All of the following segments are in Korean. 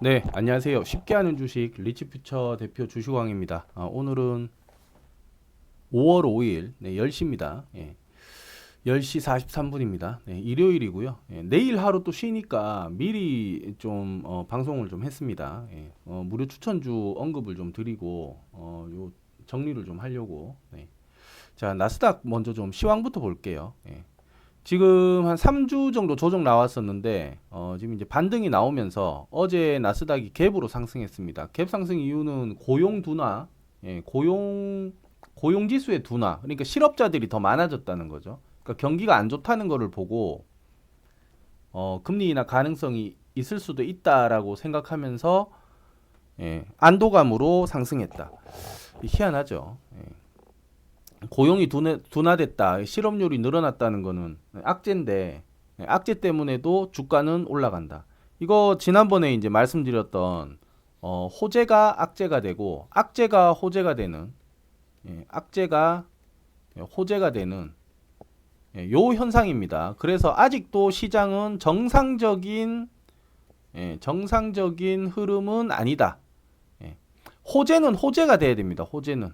네, 안녕하세요. 쉽게 하는 주식 리치퓨처 대표 주식왕입니다. 아, 오늘은 5월 5일 네, 10시입니다. 예. 10시 43분입니다. 네, 일요일이고요. 예, 내일 하루 또 쉬니까 미리 좀 어, 방송을 좀 했습니다. 예, 어, 무료 추천주 언급을 좀 드리고 어, 요 정리를 좀 하려고. 네. 자, 나스닥 먼저 좀 시황부터 볼게요. 예. 지금 한 3주 정도 조정 나왔었는데 어, 지금 이제 반등이 나오면서 어제 나스닥이 갭으로 상승했습니다. 갭 상승 이유는 고용 둔화, 예, 고용 고용 지수의 둔화, 그러니까 실업자들이 더 많아졌다는 거죠. 그러니까 경기가 안 좋다는 거를 보고 어, 금리 인하 가능성이 있을 수도 있다라고 생각하면서 예, 안도감으로 상승했다. 희한하죠. 예. 고용이 둔화, 둔화 됐다, 실업률이 늘어났다는 거는 악재인데 예, 악재 때문에도 주가는 올라간다. 이거 지난번에 이제 말씀드렸던 어, 호재가 악재가 되고 악재가 호재가 되는 예, 악재가 호재가 되는 예, 요 현상입니다. 그래서 아직도 시장은 정상적인 예, 정상적인 흐름은 아니다. 예, 호재는 호재가 돼야 됩니다. 호재는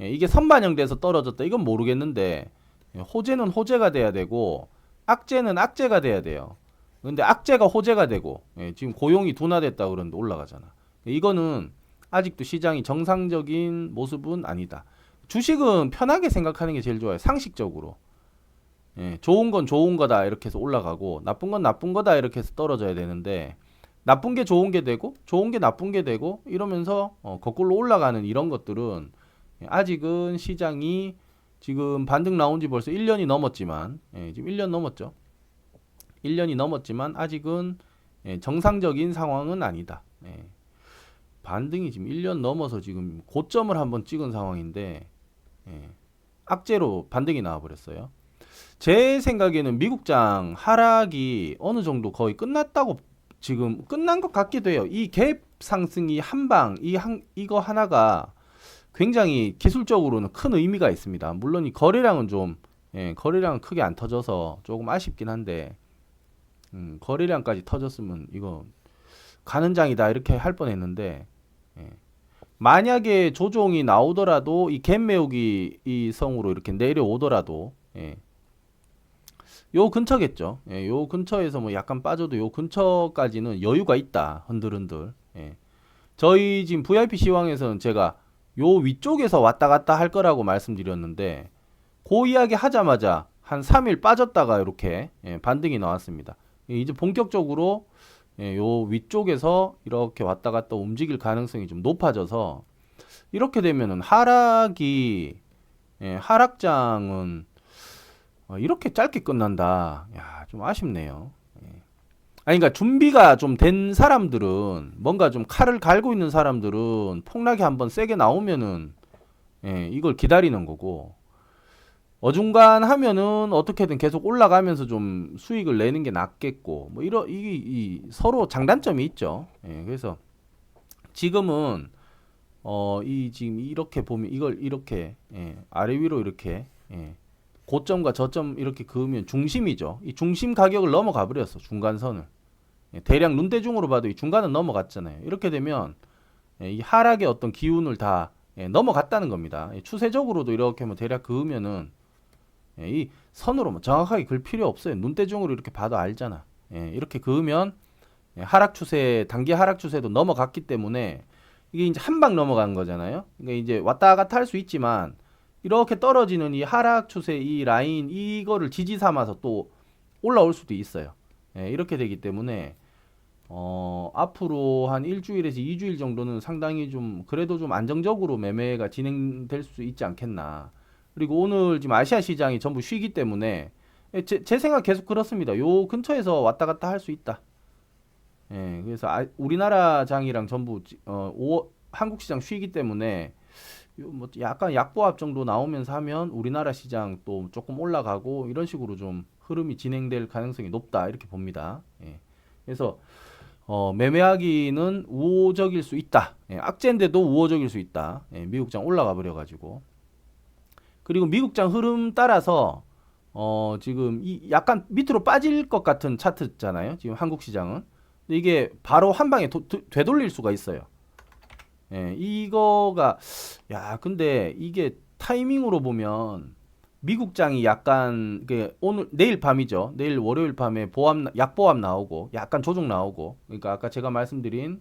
예, 이게 선반영돼서 떨어졌다. 이건 모르겠는데 예, 호재는 호재가 돼야 되고 악재는 악재가 돼야 돼요. 근데 악재가 호재가 되고 예, 지금 고용이 둔화됐다 그러는데 올라가잖아. 이거는 아직도 시장이 정상적인 모습은 아니다. 주식은 편하게 생각하는 게 제일 좋아요. 상식적으로. 예, 좋은 건 좋은 거다 이렇게 해서 올라가고 나쁜 건 나쁜 거다 이렇게 해서 떨어져야 되는데 나쁜 게 좋은 게 되고 좋은 게 나쁜 게 되고 이러면서 어, 거꾸로 올라가는 이런 것들은 예, 아직은 시장이 지금 반등 나온 지 벌써 1년이 넘었지만 예, 지금 1년 넘었죠. 1년이 넘었지만 아직은 예, 정상적인 상황은 아니다. 예. 반등이 지금 1년 넘어서 지금 고점을 한번 찍은 상황인데 예, 악재로 반등이 나와 버렸어요. 제 생각에는 미국장 하락이 어느 정도 거의 끝났다고 지금 끝난 것 같기도 해요. 이 갭 상승이 한 방, 이 한, 이거 하나가 굉장히 기술적으로는 큰 의미가 있습니다. 물론 이 거래량은 좀 예, 거래량은 크게 안 터져서 조금 아쉽긴 한데 음, 거래량까지 터졌으면 이거 가는 장이다 이렇게 할 뻔했는데 예. 만약에 조종이 나오더라도 이갭 메우기 이 성으로 이렇게 내려오더라도 예. 요 근처겠죠. 예, 요 근처에서 뭐 약간 빠져도 요 근처까지는 여유가 있다. 흔들흔들. 예. 저희 지금 VIP 시황에서는 제가 요 위쪽에서 왔다 갔다 할 거라고 말씀드렸는데 그 이야기 하자마자 한 3일 빠졌다가 이렇게 예, 반등이 나왔습니다. 예, 이제 본격적으로 예, 요 위쪽에서 이렇게 왔다 갔다 움직일 가능성이 좀 높아져서 이렇게 되면은 하락이 예, 하락장은 어, 이렇게 짧게 끝난다. 야, 좀 아쉽네요. 예. 아니, 그러니까 준비가 좀 된 사람들은 뭔가 좀 칼을 갈고 있는 사람들은 폭락이 한번 세게 나오면은 예, 이걸 기다리는 거고 어중간하면은 어떻게든 계속 올라가면서 좀 수익을 내는 게 낫겠고 뭐 이러 이, 이 서로 장단점이 있죠. 예, 그래서 지금은 어 이 지금 이렇게 보면 이걸 이렇게 예, 아래 위로 이렇게 예, 고점과 저점 이렇게 그으면 중심이죠. 이 중심 가격을 넘어가 버렸어 중간선을. 예, 대략 눈대중으로 봐도 이 중간은 넘어갔잖아요. 이렇게 되면 예, 이 하락의 어떤 기운을 다 예, 넘어갔다는 겁니다. 예, 추세적으로도 이렇게 뭐 대략 그으면은 예, 이 선으로 뭐 정확하게 글 필요 없어요. 눈대중으로 이렇게 봐도 알잖아. 예, 이렇게 그으면 예, 하락 추세 단기 하락 추세도 넘어갔기 때문에 이게 이제 한 방 넘어간 거잖아요. 그러니까 이제 왔다 갔다 할 수 있지만 이렇게 떨어지는 이 하락 추세 이 라인 이거를 지지 삼아서 또 올라올 수도 있어요. 예, 이렇게 되기 때문에 어, 앞으로 한 일주일에서 이주일 정도는 상당히 좀 그래도 좀 안정적으로 매매가 진행될 수 있지 않겠나. 그리고 오늘 지금 아시아 시장이 전부 쉬기 때문에 예, 제, 제 생각 계속 그렇습니다. 요 근처에서 왔다 갔다 할 수 있다. 예, 그래서 아, 우리나라 장이랑 전부 지- 어, 오, 한국 시장 쉬기 때문에 요뭐 약간 약보합 정도 나오면서 하면 우리나라 시장 또 조금 올라가고 이런 식으로 좀 흐름이 진행될 가능성이 높다 이렇게 봅니다. 예. 그래서 어, 매매하기는 우호적일 수 있다. 예, 악재인데도 우호적일 수 있다. 예, 미국장 올라가 버려 가지고 그리고 미국장 흐름 따라서 어, 지금 이 약간 밑으로 빠질 것 같은 차트잖아요. 지금 한국 시장은 이게 바로 한 방에 도- 도- 되돌릴 수가 있어요. 예, 이거가 야, 근데 이게 타이밍으로 보면 미국장이 약간 그 오늘 내일 밤이죠. 내일 월요일 밤에 보합 나- 약보합 나오고 약간 조정 나오고 그러니까 아까 제가 말씀드린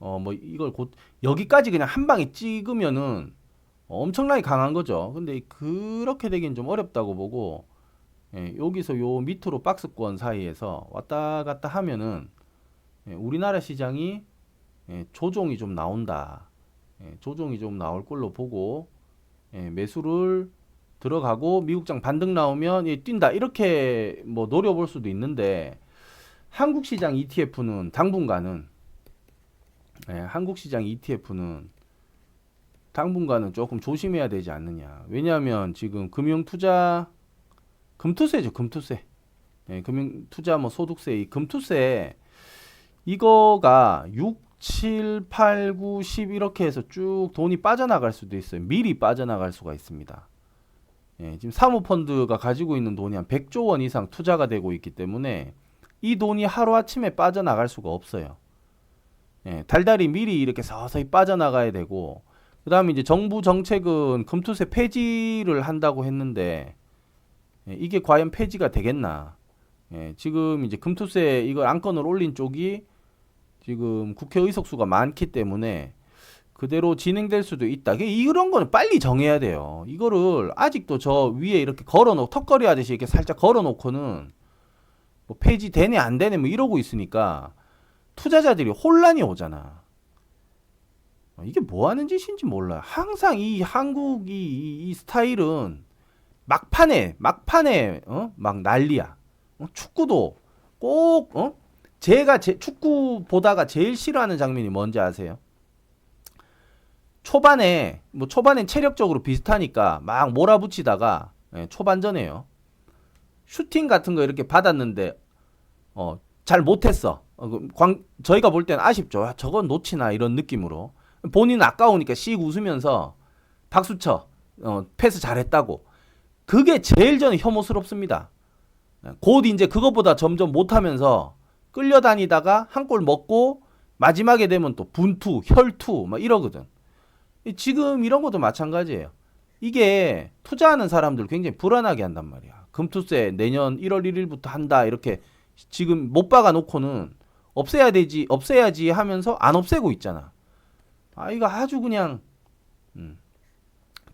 어 뭐 이걸 곧 여기까지 그냥 한 방에 찍으면은 엄청나게 강한 거죠. 근데 그렇게 되긴 좀 어렵다고 보고 예, 여기서 요 밑으로 박스권 사이에서 왔다 갔다 하면은 예, 우리나라 시장이 예, 조종이 좀 나온다. 예, 조종이 좀 나올 걸로 보고 예, 매수를 들어가고 미국장 반등 나오면 예, 뛴다 이렇게 뭐 노려볼 수도 있는데 한국 시장 ETF는 당분간은 예, 한국 시장 ETF는 당분간은 조금 조심해야 되지 않느냐. 왜냐하면 지금 금융 투자 금투세죠, 금투세. 예, 금융 투자 뭐 소득세 이 금투세 이거가 6, 7, 8, 9, 10 이렇게 해서 쭉 돈이 빠져나갈 수도 있어요. 미리 빠져나갈 수가 있습니다. 예, 지금 사모펀드가 가지고 있는 돈이 한 100조 원 이상 투자가 되고 있기 때문에 이 돈이 하루아침에 빠져나갈 수가 없어요. 예, 달달이 미리 이렇게 서서히 빠져나가야 되고 그 다음에 이제 정부 정책은 금투세 폐지를 한다고 했는데 예, 이게 과연 폐지가 되겠나? 예, 지금 이제 금투세 이걸 안건을 올린 쪽이 지금 국회 의석수가 많기 때문에 그대로 진행될 수도 있다. 이런 거는 빨리 정해야 돼요. 이거를 아직도 저 위에 이렇게 걸어놓 턱걸이 하듯이 이렇게 살짝 걸어놓고는 뭐 폐지 되네 안 되네 뭐 이러고 있으니까 투자자들이 혼란이 오잖아. 어, 이게 뭐 하는 짓인지 몰라요. 항상 이 한국 이, 이, 이 스타일은 막판에 막판에 어? 막 난리야. 어? 축구도 꼭 어? 제가 제, 축구 보다가 제일 싫어하는 장면이 뭔지 아세요? 초반에 뭐 초반엔 체력적으로 비슷하니까 막 몰아붙이다가 예, 초반전에요. 슈팅 같은 거 이렇게 받았는데 어, 잘 못했어. 어, 그 광, 저희가 볼 때는 아쉽죠. 아, 저건 놓치나 이런 느낌으로 본인은 아까우니까 씩 웃으면서 박수 쳐. 어, 패스 잘했다고. 그게 제일 저는 혐오스럽습니다. 예, 곧 이제 그것보다 점점 못하면서 끌려다니다가 한 골 먹고 마지막에 되면 또 분투, 혈투 막 이러거든. 이- 지금 이런 것도 마찬가지예요. 이게 투자하는 사람들 굉장히 불안하게 한단 말이야. 금투세 내년 1월 1일부터 한다 이렇게 지금 못 박아 놓고는 없애야 되지 없애야지 하면서 안 없애고 있잖아. 아 이거 아주 그냥 음,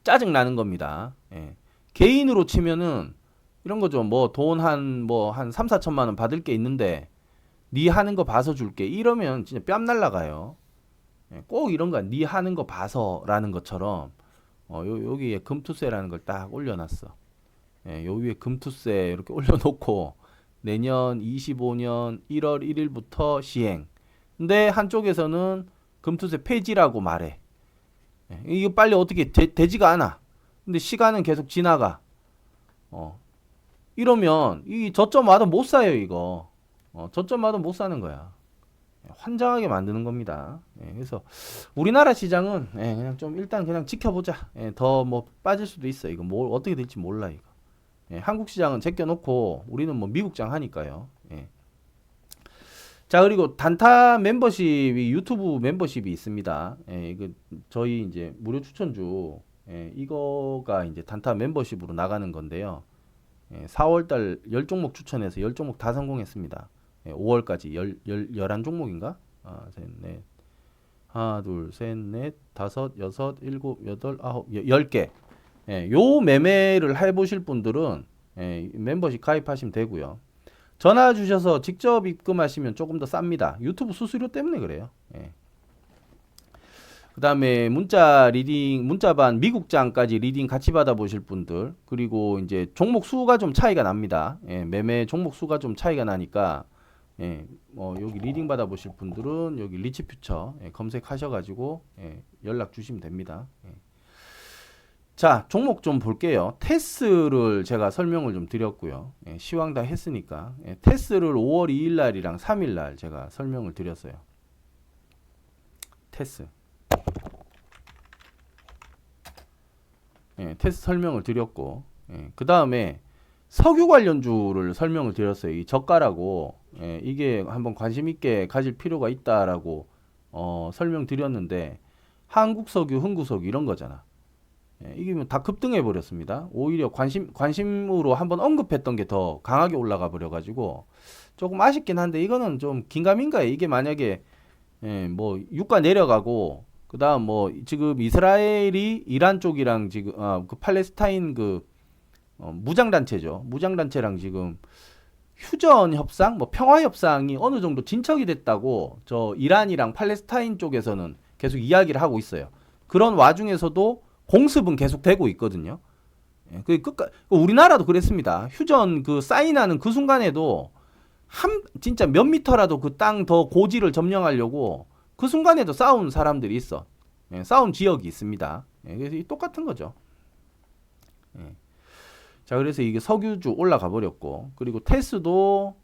짜증 나는 겁니다. 예. 개인으로 치면은 이런 거죠. 뭐 돈 한 뭐한 3, 4천만 원 받을 게 있는데 네 하는 거 봐서 줄게. 이러면 진짜 뺨 날라가요. 예, 꼭 이런 거네 하는 거 봐서라는 것처럼 어, 요, 여기에 금투세라는 걸 딱 올려놨어. 예, 요 위에 금투세 이렇게 올려놓고 내년 25년 1월 1일부터 시행. 근데 한쪽에서는 금투세 폐지라고 말해. 예, 이거 빨리 어떻게 되, 되지가 않아. 근데 시간은 계속 지나가. 어. 이러면 이 저점마다 못 사요 이거. 어, 저점마다 못 사는 거야. 예, 환장하게 만드는 겁니다. 예, 그래서 우리나라 시장은 예, 그냥 좀 일단 그냥 지켜보자. 예, 더뭐 빠질 수도 있어. 이거 뭐 어떻게 될지 몰라 이거. 예, 한국 시장은 제껴놓고 우리는 뭐 미국장 하니까요. 예. 자 그리고 단타 멤버십이 유튜브 멤버십이 있습니다. 예, 이거 저희 이제 무료 추천주 예, 이거가 이제 단타 멤버십으로 나가는 건데요. 예, 4월달 10종목 추천해서 10종목 다 성공했습니다. 예, 5월까지 10, 10, 11종목인가? 아, 셋, 넷. 하나, 둘, 셋, 넷, 다섯, 여섯, 일곱, 여덟, 아홉, 여- 열 개. 예, 요 매매를 해보실 분들은 예, 멤버십 가입하시면 되고요. 전화 주셔서 직접 입금하시면 조금 더 쌉니다. 유튜브 수수료 때문에 그래요. 예. 그 다음에 문자 리딩 문자반 미국장까지 리딩 같이 받아보실 분들 그리고 이제 종목 수가 좀 차이가 납니다. 예, 매매 종목 수가 좀 차이가 나니까 예, 뭐 여기 리딩 받아 보실 분들은 여기 리치 퓨처 예, 검색하셔가지고 예, 연락 주시면 됩니다. 예. 자 종목 좀 볼게요. 테스를 제가 설명을 좀 드렸고요. 예, 시황 다 했으니까 예, 테스를 5월 2일 날이랑 3일 날 제가 설명을 드렸어요. 테스. 예, 테스트 설명을 드렸고 예, 그 다음에 석유 관련주를 설명을 드렸어요. 이 저가라고 예, 이게 한번 관심 있게 가질 필요가 있다라고 어, 설명드렸는데 한국 석유, 흥국 석유 이런 거잖아. 예, 이게 뭐 다 급등해 버렸습니다. 오히려 관심 관심으로 한번 언급했던 게 더 강하게 올라가 버려 가지고 조금 아쉽긴 한데 이거는 좀 긴가민가해. 이게 만약에 예, 뭐 유가 내려가고 그다음 뭐 지금 이스라엘이 이란 쪽이랑 지금 아, 그 팔레스타인 그 어, 무장 단체죠. 무장 단체랑 지금 휴전 협상, 뭐 평화 협상이 어느 정도 진척이 됐다고 저 이란이랑 팔레스타인 쪽에서는 계속 이야기를 하고 있어요. 그런 와중에서도 공습은 계속 되고 있거든요. 예, 그 끝까 우리나라도 그랬습니다. 휴전 그 사인하는 그 순간에도 한 진짜 몇 미터라도 그 땅 더 고지를 점령하려고 그 순간에도 싸운 사람들이 있어. 예, 싸운 지역이 있습니다. 예, 그래서 이 똑같은 거죠. 예. 자, 그래서 이게 석유주 올라가 버렸고, 그리고 테스도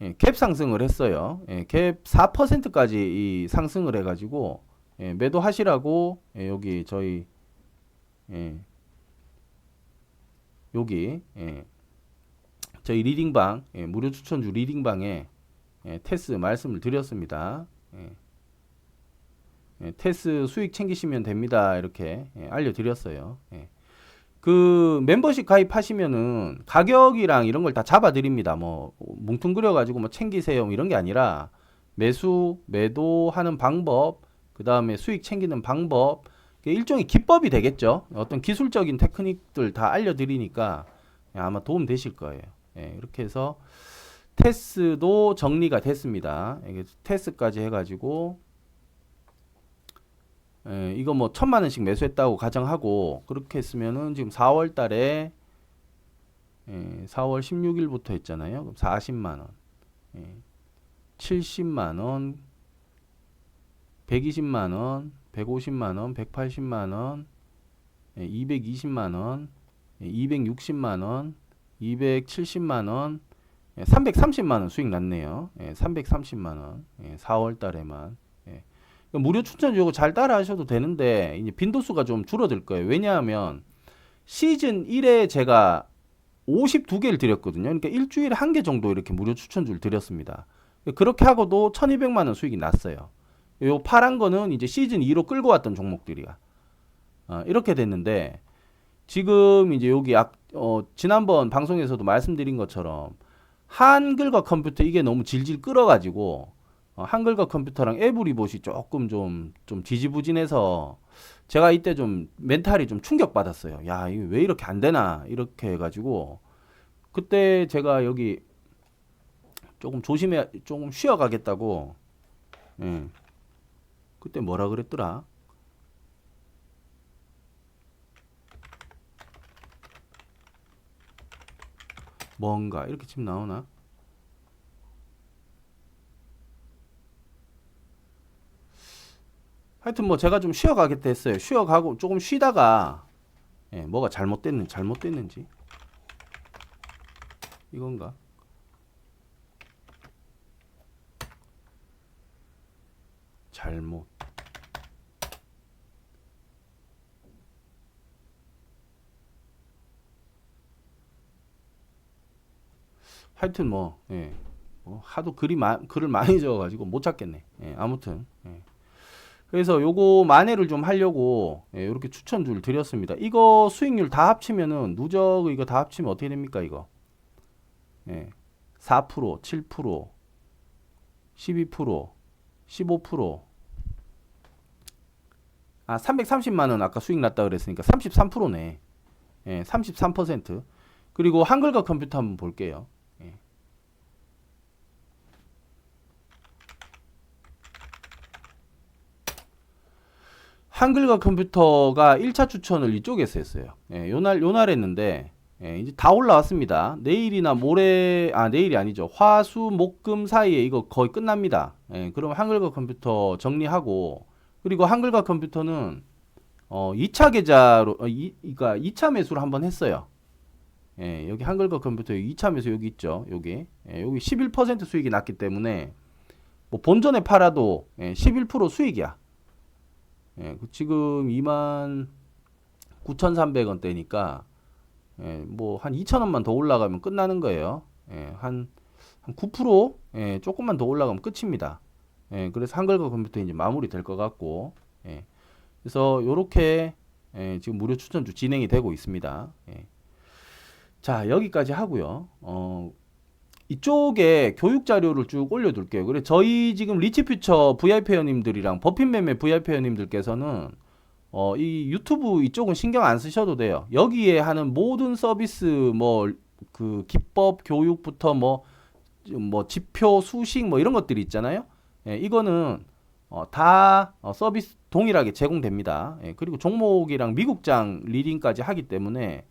예, 캡 상승을 했어요. 예, 캡 4%까지 이 상승을 해가지고 예, 매도하시라고 예, 여기 저희 예, 여기 예, 저희 리딩방 예, 무료 추천주 리딩방에 예, 테스 말씀을 드렸습니다. 예. 예, 테스 수익 챙기시면 됩니다. 이렇게 예, 알려드렸어요. 예. 그 멤버십 가입하시면은 가격이랑 이런 걸 다 잡아드립니다. 뭐 뭉뚱그려 가지고 뭐 챙기세요 뭐 이런 게 아니라 매수 매도하는 방법, 그 다음에 수익 챙기는 방법, 일종의 기법이 되겠죠. 어떤 기술적인 테크닉들 다 알려드리니까 예, 아마 도움 되실 거예요. 예, 이렇게 해서 테스도 정리가 됐습니다. 테스까지 해가지고 예, 이거 뭐 천만 원씩 매수했다고 가정하고 그렇게 했으면은 지금 4월 달에 예, 4월 16일부터 했잖아요. 그럼 40만 원. 예, 70만 원. 120만 원, 150만 원, 180만 원, 예, 220만 원, 예, 260만 원, 270만 원, 예, 330만 원 수익 났네요. 예, 330만 원. 예, 4월 달에만. 예. 무료 추천 요거 잘 따라 하셔도 되는데 이제 빈도수가 좀 줄어들 거예요. 왜냐하면 시즌 1에 제가 52개를 드렸거든요. 그러니까 일주일에 한 개 정도 이렇게 무료 추천주를 드렸습니다. 그렇게 하고도 1200만 원 수익이 났어요. 요 파란 거는 이제 시즌 2로 끌고 왔던 종목들이야. 어, 이렇게 됐는데 지금 이제 여기 약, 어, 지난번 방송에서도 말씀드린 것처럼 한글과 컴퓨터 이게 너무 질질 끌어가지고 어, 한글과 컴퓨터랑 에브리봇이 조금 좀, 좀 지지부진해서 제가 이때 좀 멘탈이 좀 충격받았어요. 야, 이거 왜 이렇게 안 되나? 이렇게 해가지고 그때 제가 여기 조금 조심해, 조금 쉬어가겠다고, 예. 그때 뭐라 그랬더라? 뭔가 이렇게 지금 나오나? 하여튼 뭐 제가 좀 쉬어가겠다 했어요. 쉬어가고 조금 쉬다가 예, 뭐가 잘못됐는 잘못됐는지 이건가? 잘못 하여튼 뭐, 예. 뭐 하도 글이 마, 글을 많이 적어가지고 못 찾겠네. 예, 아무튼. 예. 그래서 요거 만회를 좀 하려고 예, 이렇게 추천줄 드렸습니다. 이거 수익률 다 합치면은 누적 이거 다 합치면 어떻게 됩니까 이거? 예, 4%, 7%, 12%, 15%. 아, 330만 원 아까 수익 났다 그랬으니까 33%네. 예, 33%. 그리고 한글과 컴퓨터 한번 볼게요. 예. 한글과 컴퓨터가 1차 추천을 이쪽에서 했어요. 예, 요날 요날 했는데 예, 이제 다 올라왔습니다. 내일이나 모레 아 내일이 아니죠. 화수 목금 사이에 이거 거의 끝납니다. 예, 그럼 한글과 컴퓨터 정리하고 그리고 한글과 컴퓨터는 어 2차 계좌로 어, 이, 그러니까 2차 매수를 한번 했어요. 예, 여기 한글과 컴퓨터 2차 매수 여기 있죠. 여기. 예, 여기 11% 수익이 났기 때문에 뭐 본전에 팔아도 예, 11% 수익이야. 예, 그 지금 2만 9,300원대니까 예, 뭐한 2,000원만 더 올라가면 끝나는 거예요. 예, 한, 한 9% 예, 조금만 더 올라가면 끝입니다. 예, 그래서 한글과 컴퓨터 이제 마무리 될 것 같고, 예, 그래서 요렇게 예, 지금 무료 추천주 진행이 되고 있습니다. 예. 자 여기까지 하고요. 어, 이쪽에 교육 자료를 쭉 올려둘게요. 그래 저희 지금 리치퓨처 VIP 회원님들이랑 버핀 매매 VIP 회원님들께서는 어, 이 유튜브 이쪽은 신경 안 쓰셔도 돼요. 여기에 하는 모든 서비스 뭐 그 기법 교육부터 뭐뭐 지표 수식 뭐 이런 것들이 있잖아요. 예, 이거는 어, 다 어, 서비스 동일하게 제공됩니다. 예, 그리고 종목이랑 미국장 리딩까지 하기 때문에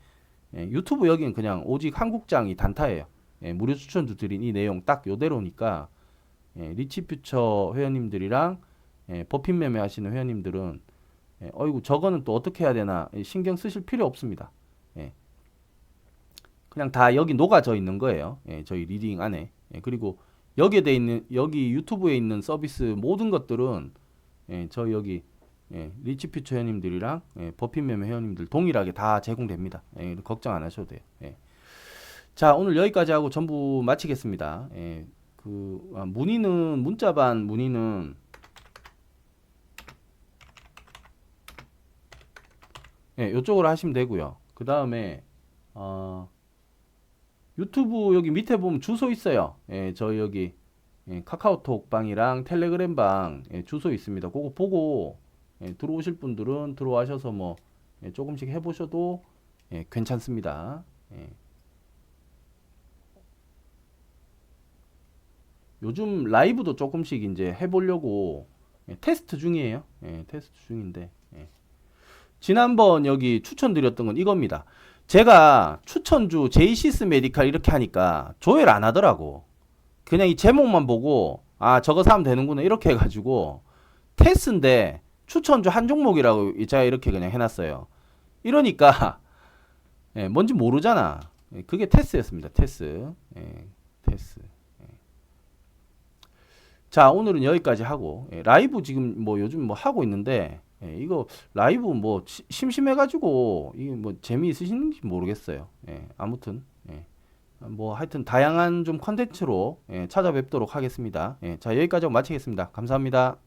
예, 유튜브 여기는 그냥 오직 한국장이 단타예요. 예, 무료 추천주 드린 이 내용 딱 요대로니까 예, 리치퓨처 회원님들이랑 예, 버핀 매매 하시는 회원님들은 예, 어이구 저거는 또 어떻게 해야 되나 예, 신경 쓰실 필요 없습니다. 예. 그냥 다 여기 녹아져 있는 거예요. 예, 저희 리딩 안에. 예, 그리고 여기에 돼 있는 여기 유튜브에 있는 서비스 모든 것들은 예, 저희 여기 예, 리치퓨처 회원님들이랑 예, 버핀 매매 회원님들 동일하게 다 제공됩니다. 예, 걱정 안 하셔도 돼요. 예. 자 오늘 여기까지 하고 전부 마치겠습니다. 예, 그 아, 문의는 문자반 문의는 예, 이쪽으로 하시면 되고요. 그 다음에 어, 유튜브 여기 밑에 보면 주소 있어요. 예, 저희 여기 예, 카카오톡 방이랑 텔레그램 방 예, 주소 있습니다. 그거 보고 예, 들어오실 분들은 들어와셔서 뭐 예, 조금씩 해보셔도 예, 괜찮습니다. 예. 요즘 라이브도 조금씩 이제 해보려고 예, 테스트 중이에요. 예, 테스트 중인데 예. 지난번 여기 추천드렸던 건 이겁니다. 제가 추천주 제이시스 메디칼 이렇게 하니까 조회를 안 하더라고. 그냥 이 제목만 보고 아 저거 사면 되는구나 이렇게 해가지고 테스인데 추천주 한 종목이라고 제가 이렇게 그냥 해놨어요. 이러니까 예, 뭔지 모르잖아. 예, 그게 테스였습니다. 테스. 예, 테스. 예. 자 오늘은 여기까지 하고 예, 라이브 지금 뭐 요즘 뭐 하고 있는데 예, 이거 라이브 뭐 시- 심심해가지고 이게 뭐 재미있으신지 모르겠어요. 예, 아무튼 예, 뭐 하여튼 다양한 좀 컨텐츠로 예, 찾아뵙도록 하겠습니다. 예, 자 여기까지 마치겠습니다. 감사합니다.